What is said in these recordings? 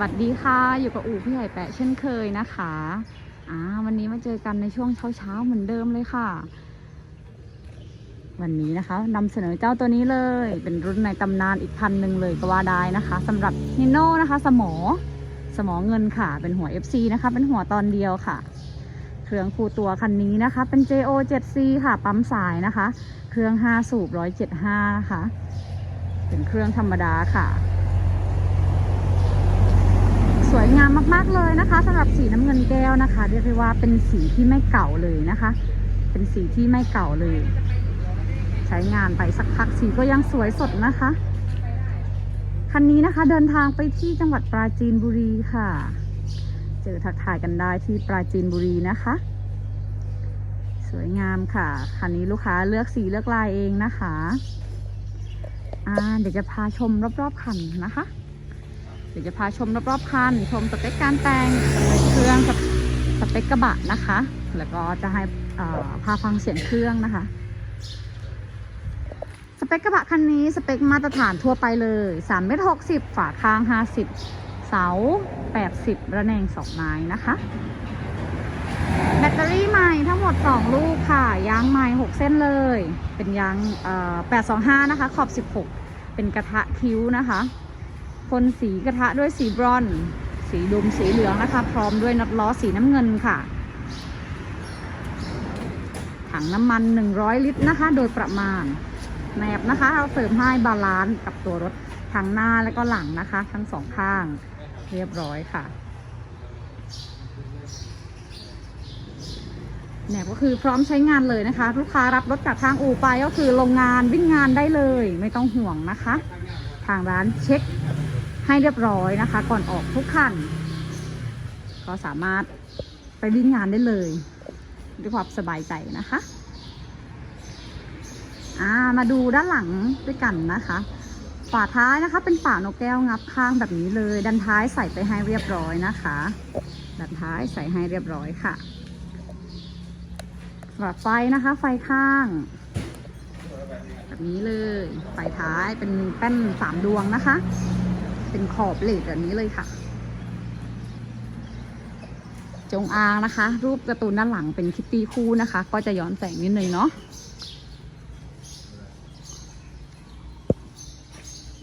วัสดีค่ะ อยู่กับอู่พี่ใหญ่แปะเช่นเคยนะคะอ่าวันนี้มาเจอกันในช่วงเช้าๆเหมือนเดิมเลยค่ะ วันนี้นะคะนำเสนอเจ้าตัวนี้เลย เป็นรุ่นในตำนานอีกพันหนึ่งเลยก็ว่าได้นะคะสำหรับฮิโน่นะคะ สมอ สมอเงินค่ะ เป็นหัว FC นะคะ เป็นหัวตอนเดียวค่ะ เครื่องคู่ตัวคันนี้นะคะ เป็น JO 7C ค่ะ ปั๊มสายนะคะ เครื่อง 5 สูบ 175 นะคะ เป็นเครื่องธรรมดาค่ะ สวยงามมากๆเลยนะคะสำหรับสีน้ำเงินแก้วนะคะ เรียกได้ว่าเป็นสีที่ไม่เก่าเลยนะคะ เป็นสีที่ไม่เก่าเลย ใช้งานไปสักพักสีก็ยังสวยสดนะคะ คันนี้นะคะเดินทางไปที่จังหวัดปราจีนบุรีค่ะ เจอทักทายกันได้ที่ปราจีนบุรีนะคะ สวยงามค่ะ คันนี้ลูกค้าเลือกสีเลือกลายเองนะคะ อ่าเดี๋ยวจะพาชมรอบๆคันนะคะ เดี๋ยวจะพาชมรอบๆคัน ชมสเปคการแต่งเครื่องสเปคกระบะนะคะ แล้วก็จะให้พาฟังเสียงเครื่องนะคะ สเปคกระบะคันนี้สเปคมาตรฐานทั่วไปเลย3เมตร60 ฝาข้าง 50 เสา 80 ระแนง 2 ไม้นะคะ แบตเตอรี่ใหม่ทั้งหมด 2 ลูกค่ะ ยางใหม่ 6 เส้นเลย เป็นยางเอ่อ825 นะคะ ขอบ 16 เป็นกระทะคิ้วนะคะ พ่นสีกระทะด้วยสีบรอนซ์สีดำสีเหลืองนะคะ พร้อมด้วยน็อตล้อสีน้ำเงินค่ะ ถังน้ำมัน 100 ลิตรนะคะ โดยประมาณแหนบนะคะ เราเสริมให้บาลานซ์กับตัวรถทั้งหน้าและก็หลังนะคะ ทั้งสองข้างเรียบร้อยค่ะเนี่ยก็คือพร้อมใช้งานเลยนะคะ ลูกค้ารับรถจากทางอู่ไปก็คือโรงงานวิ่งงานได้เลย ไม่ต้องห่วงนะคะ ทางร้านเช็ค ให้เรียบร้อยนะคะ ก่อนออกทุกคัน ก็สามารถไปวิ่งงานได้เลย ด้วยความสบายใจนะคะามาดูด้านหลังด้วยกันนะคะ ฝาท้ายนะคะเป็นฝานกแก้วงับข้างแบบนี้เลยด้านท้ายใส่ไปให้เรียบร้อยนะคะด้านท้ายใส่ให้เรียบร้อยค่ะสำหรับไฟนะคะ ไฟข้าง แบบนี้เลย ไฟท้ายเป็นแป้นสามดวงนะคะ เป็นขอบเหล็กแบบนี้เลยค่ะ จงอางนะคะ รูปการ์ตูนด้านหลังเป็นคิตตี้คู่นะคะ ก็จะย้อนแสงนิดนึงเนาะ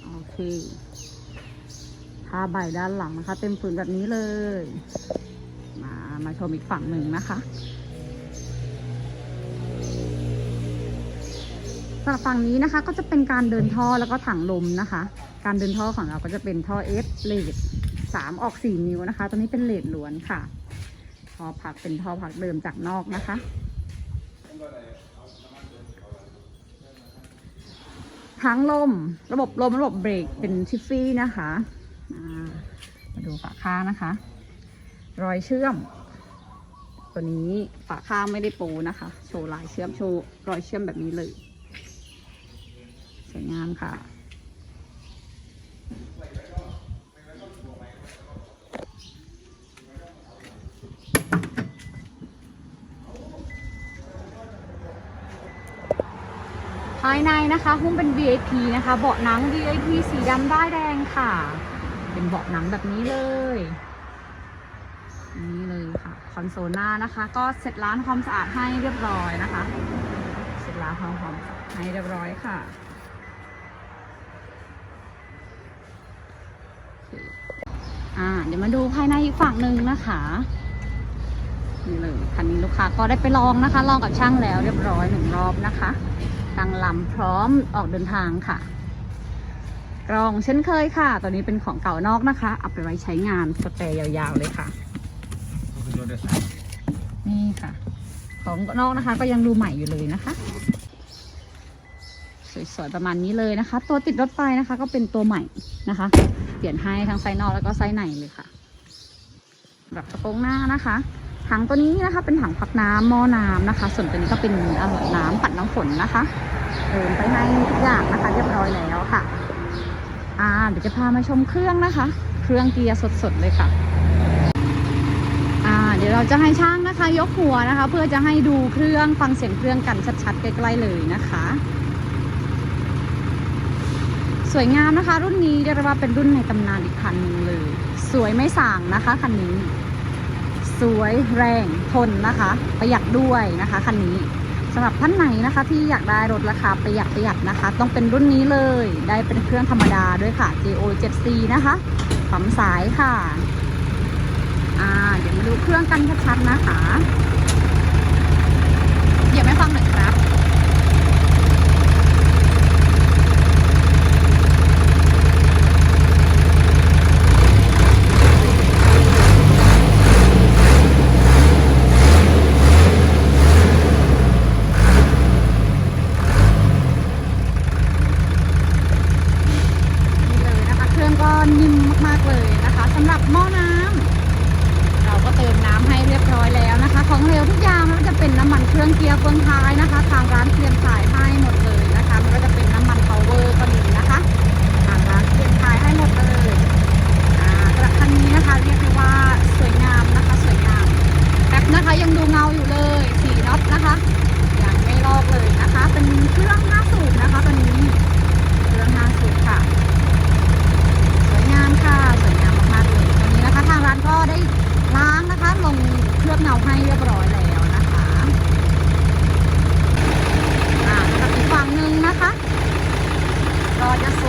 โอเคผ้าใบด้านหลังนะคะ เต็มผืนแบบนี้เลย มามาชมอีกฝั่งหนึ่งนะคะสำหรับฝั่งนี้นะคะก็จะเป็นการเดินท่อแล้วก็ถังลมนะคะ การเดินท่อของเราก็จะเป็นท่อเอสเลดสามออกสี่นิ้วนะคะ ตัวนี้เป็นเลดล้วนค่ะท่อผักเป็นท่อผักเดิมจากนอกนะคะ ทั้งลม ระบบลมระบบเบรกเป็นทิฟฟี่นะคะมาดูฝาข้างนะคะ รอยเชื่อม ตัวนี้ฝาข้างไม่ได้ปูนะคะ โชว์ลายเชื่อมโชว์รอยเชื่อมแบบนี้เลย สวยงามค่ะายในนะคะหุ้มเป็น VIP นะคะ เบาะหนัง VIP สีดำด้ายแดงค่ะ เป็นเบาะหนังแบบนี้เลยนี่เลยค่ะคอนโซลหน้านะคะ ก็เสร็จล้างความสะอาดให้เรียบร้อยนะคะ เสร็จล้างความความสะอาดให้เรียบร้อยค่ะอ่าเดี๋ยวมาดูภายในอีกฝั่งหนึ่งนะคะนี่เลยคันนี้ลูกค้าก็ได้ไปลองนะคะ ลองกับช่างแล้วเรียบร้อยหนึ่งรอบนะคะ ตั้งลำพร้อมออกเดินทางค่ะกรองเช่นเคยค่ะ ตัวนี้เป็นของเก่านอกนะคะ เอาไปไว้ใช้งานสเปรย์ยาวๆเลยค่ะ นี่ค่ะ ของนอกนะคะก็ยังดูใหม่อยู่เลยนะคะ สวยๆประมาณนี้เลยนะคะ ตัวติดรถไฟนะคะ ก็เป็นตัวใหม่นะคะ เปลี่ยนให้ทั้งไซส์นอกแล้วก็ไซส์ในเลยค่ะแบบกระโปรงหน้านะคะ ถังตัวนี้นะคะเป็นถังพักน้ำหม้อน้ำนะคะ ส่วนตัวนี้ก็เป็นอ่อน้ำปัดน้ำฝนนะคะเติมไปให้ทุกอย่างนะคะ เรียบร้อยแล้วค่ะ อ่าเดี๋ยวจะพามาชมเครื่องนะคะ เครื่องเกียร์สดๆเลยค่ะ อ่า เดี๋ยวเราจะให้ช่างนะคะ ยกหัวนะคะ เพื่อจะให้ดูเครื่องฟังเสียงเครื่องกันชัดๆใกล้ๆเลยนะคะ สวยงามนะคะ รุ่นนี้เรียกได้ว่าเป็นรุ่นในตำนานอีกคันหนึงเลย สวยไม่ส่างนะคะคันนี้ สวยแรงทนนะคะ ประหยัดด้วยนะคะคันนี้สำหรับท่านไหนนะคะ ที่อยากได้รถราคาประหยัดประหยัดนะคะ ต้องเป็นรุ่นนี้เลย ได้เป็นเครื่องธรรมดาด้วยค่ะ JO 7C นะคะปั๊มสายค่ะอ่าเดี๋ยวมาดูเครื่องกันชัดๆนะคะเดี๋ยวไม่ฟังหน่อยครับ นี่เลยนะคะ เครื่องก็นิ่มมากๆเลยนะคะ สำหรับหม้อ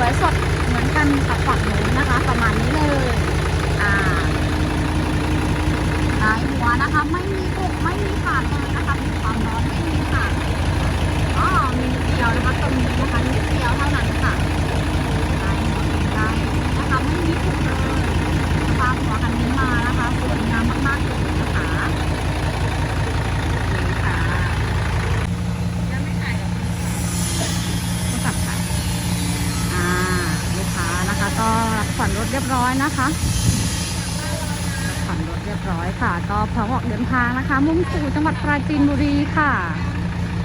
วยสดเหมือนกันกับฝั่งนู้นนะคะ ประมาณนี้เลยอ่าสายหัวนะคะ ไม่มีปุกไม่มีขาดเลยนะคะมีความร้อนไม่มีขาดอ๋อมีนิดเดียวนะคะตรงนี้นะคะนิดเดียวเท่านั้นค่ะ ได้หมดได้นะคะไม่มีถูกเลยตามหัวคันนี้มานะคะสวยงามมากๆเลยนะคะนี่ค่ะยังไม่ขายหรอโทรศัพท์ค่ะอ่าลูกค้านะคะ ก็รับ ผ่อนรถเรียบร้อยนะคะรับผ่อนรถเรียบร้อยค่ะ ก็พร้อมออกเดินทางนะคะ มุ่งสู่จังหวัดปราจีนบุรีค่ะ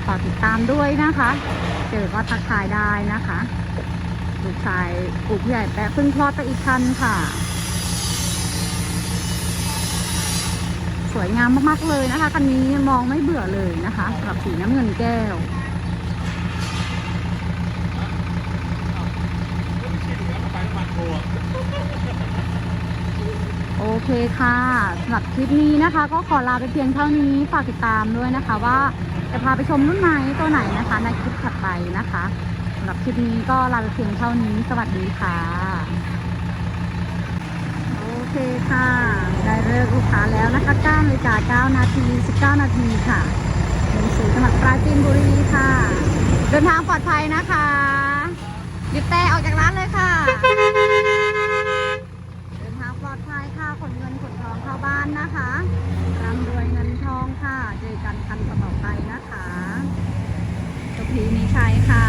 ฝากติดตามด้วยนะคะ เจอก็ทักทายได้นะคะลูกชายปลูกใหญ่แปะพิ่งคลอดไปอีกคันค่ะ สวยงามมากๆเลยนะคะคันนี้มองไม่เบื่อเลยนะคะสำหรับสีน้ำเงินแก้ว เคค่ะสำหรับคลิปนี้นะคะ ก็ขอลาไปเพียงเท่านี้ฝากติดตามด้วยนะคะ ว่าจะพาไปชมรุ่นไหนตัวไหนนะคะ ในคลิปถัดไปนะคะสำหรับคลิปนี้ก็ลาไปเพียงเท่านี้ สวัสดีค่ะ โอเคค่ะ ได้เลิกลูกค้าแล้วนะคะ9นาฬิกา9นาที19 นาทีค่ะลงสู่จังหวัดปราจีนบุรีค่ะ เดินทางปลอดภัยนะคะหยิบแต่ออกจากร้านเลยค่ะ อดภัยค่ะขนเงินขนทองเข้าบ้านนะคะร่ำรวยเงินทองค่ะ เจอกันคันต่อไปนะคะสุพีมีชัยค่ะ